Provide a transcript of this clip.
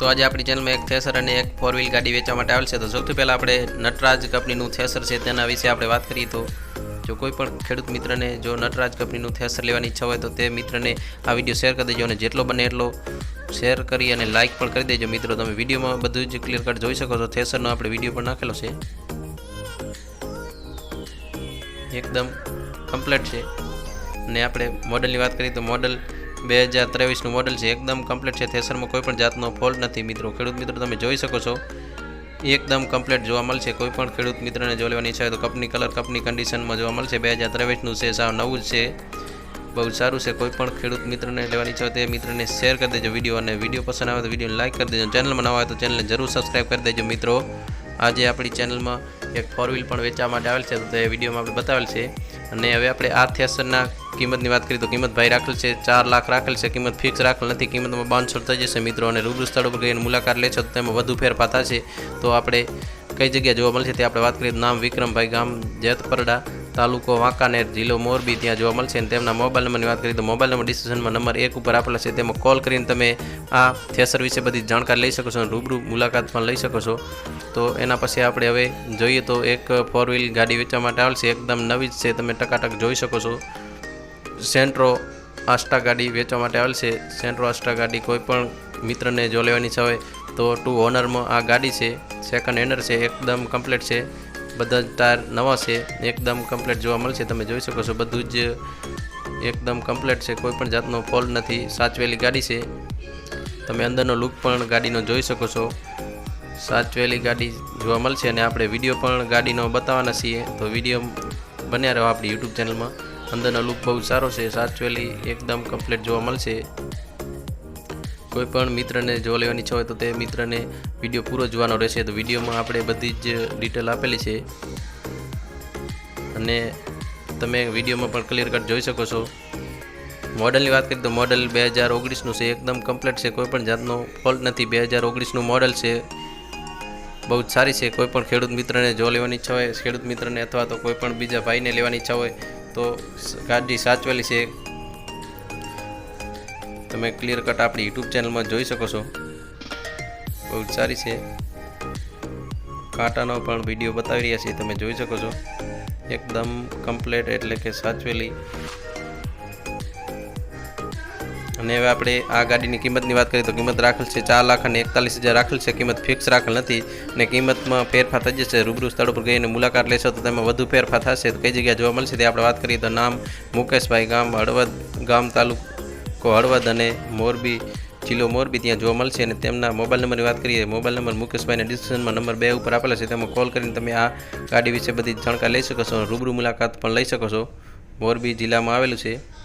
તો આજે આપણી ચેનલમાં એક થેસર અને એક ફોર વ્હીલ ગાડી વેચવા માટે આવેલ છે. તો સૌથી પહેલાં આપણે નટરાજ કંપનીનું થેસર છે તેના વિશે આપણે વાત કરીએ તો જો કોઈ પણ ખેડૂત મિત્રને જો નટરાજ કંપનીનું થેસર લેવાની ઈચ્છા હોય તો તે મિત્રને આ વીડિયો શેર કરી દેજો અને જેટલો બને એટલો શેર કરી અને લાઇક પણ કરી દેજો. મિત્રો, તમે વિડીયોમાં બધું જ ક્લિયર કટ જોઈ શકો છો. થેસરનો આપણે વીડિયો પણ નાખેલો છે. એકદમ કમ્પ્લીટ છે. અને આપણે મોડલની વાત કરીએ તો મોડલ બે હજાર ત્રેવીસનું મોડલ છે. એકદમ કમ્પ્લીટ છે. થેસરમાં કોઈ પણ જાતનો ફોલ્ટ નથી. મિત્રો, ખેડૂત મિત્રો, તમે જોઈ શકો છો. એકદમ કમ્પ્લીટ જોવા મળશે. કોઈ પણ ખેડૂત મિત્રને જો લેવાની ઈચ્છા હોય તો કપની કલર કપની કન્ડિશનમાં જોવા મળશે. બે હજાર ત્રેવીસનું છે. સાવ નવું જ છે. બહુ સારું છે. કોઈ પણ ખેડૂત મિત્રને લેવાની હોય તે મિત્રને શેર કરી દેજો વીડિયો અને વીડિયો પસંદ આવે તો વિડીયોને લાઇક કરી દેજો. ચેનલમાં નવા હોય તો ચેનલને જરૂર સબસ્ક્રાઈબ કરી દેજો મિત્રો. આજે આપણી ચેનલમાં એક ફોર વ્હીલ પણ વેચવા માટે આવેલ છે. તો તે વિડીયોમાં આપણે બતાવેલ છે. અને હવે આપણે આ થેસરના કિંમતની વાત કરીએ તો કિંમત ભાઈ રાખેલ છે, ચાર લાખ રાખેલ છે, કિંમત ફિક્સ રાખેલ નથી, કિંમતમાં બાંધછોડ થઈ જશે મિત્રો અને રૂબરૂ સ્થળ ઉપર ગઈને મુલાકાત લેશો તો તેમાં વધુ ફેરફાર થશે. તો આપણે કઈ જગ્યાએ જોવા મળશે તે આપણે વાત કરીએ નામ વિક્રમભાઈ ગામ, જેતપરડા તાલુકો વાંકાનેર જિલ્લો મોરબી ત્યાં જોવા મળશે અને તેમના મોબાઈલ નંબરની વાત કરીએ તો મોબાઈલ નંબર ડિસ્ક્રિપ્શનમાં નંબર એક ઉપર આપેલા છે. તેમાં કોલ કરીને તમે આ થેસર વિશે બધી જાણકારી લઈ શકો છો રૂબરૂ મુલાકાત પણ લઈ શકો છો. તો એના પછી આપણે હવે જોઈએ તો એક ફોર વ્હીલ ગાડી વેચવા માટે આવશે એકદમ નવી જ છે. તમે ટકાટક જોઈ શકો છો. સેન્ટ્રો આસ્ટા ગાડી વેચવા માટે આવેલ છે. સેન્ટ્રો આસ્ટા ગાડી કોઈ પણ મિત્રને જો લેવાની છે તો ટુ ઓનરમાં આ ગાડી છે. સેકન્ડ હેન્ડર છે. એકદમ કમ્પ્લીટ છે. બધા જ ટાયર નવા છે, એકદમ કમ્પ્લીટ જોવા મળશે. તમે જોઈ શકો છો, બધું જ એકદમ કમ્પ્લીટ છે. કોઈ પણ જાતનો ફોલ્ટ નથી. સાચવેલી ગાડી છે. તમે અંદરનો લુક પણ ગાડીનો જોઈ શકો છો. સાચવેલી ગાડી જોવા મળશે અને આપણે વીડિયો પણ ગાડીનો બતાવવાના છીએ. તો વીડિયો બન્યા રહો આપણી યુટ્યુબ ચેનલમાં અંદરનો લુક બહુ સારો છે. સાચવેલી એકદમ કમ્પ્લીટ જોવા મળશે. કોઈ પણ મિત્રને જો લેવાની ઈચ્છા હોય તો તે મિત્રને વીડિયો પૂરો જોવાનો રહેશે. તો વિડીયોમાં આપણે બધી જ ડિટેલ આપેલી છે. અને તમે વિડીયોમાં પણ ક્લિયર કટ જોઈ શકો છો. મોડલની વાત કરીએ તો મોડલ બે હજાર ઓગણીસનું છે. એકદમ કમ્પ્લીટ છે. કોઈ પણ જાતનો ફોલ્ટ નથી. બે હજાર ઓગણીસનું મોડલ છે. બહુ જ સારી છે. કોઈ પણ ખેડૂત મિત્રને જો લેવાની ઈચ્છા હોય, ખેડૂત મિત્રને અથવા તો કોઈ પણ બીજા ભાઈને લેવાની ઈચ્છા હોય, તો ગાડી સાચવેલી છે. તમે ક્લિયર કટ આપણી યુટ્યુબ ચેનલમાં જોઈ શકો છો. બહુ જ સારી છે. કાંટાનો પણ વીડિયો બતાવી રહ્યા છીએ, તમે જોઈ શકો છો. એકદમ કમ્પ્લેટ એટલે કે સાચવેલી. અને હવે આપણે આ ગાડીની કિંમતની વાત કરીએ તો કિંમત રાખેલ છે ચાર લાખ અને એકતાલીસ હજાર. રાખેલ છે, કિંમત ફિક્સ રાખેલ નથી અને કિંમતમાં ફેરફાર થઈ જશે. રૂબરૂ સ્થળ ઉપર ગઈને મુલાકાત લેશો તો તેમાં વધુ ફેરફાર થશે. તો કઈ જગ્યાએ જોવા મળશે તે આપણે વાત કરીએ તો નામ મુકેશભાઈ ગામ, હળવદ ગામ તાલુકો હળવદ અને મોરબી, જિલ્લો મોરબી ત્યાં જોવા મળશે અને તેમના મોબાઈલ નંબરની વાત કરીએ, મોબાઈલ નંબર મુકેશભાઈના ડિસ્ક્રિપ્શનમાં નંબર બે ઉપર આપેલા છે. તેમાં કોલ કરીને તમે આ ગાડી વિશે બધી જાણકારી લઈ શકો છો રૂબરૂ મુલાકાત પણ લઈ શકો છો. મોરબી જિલ્લામાં આવેલું છે.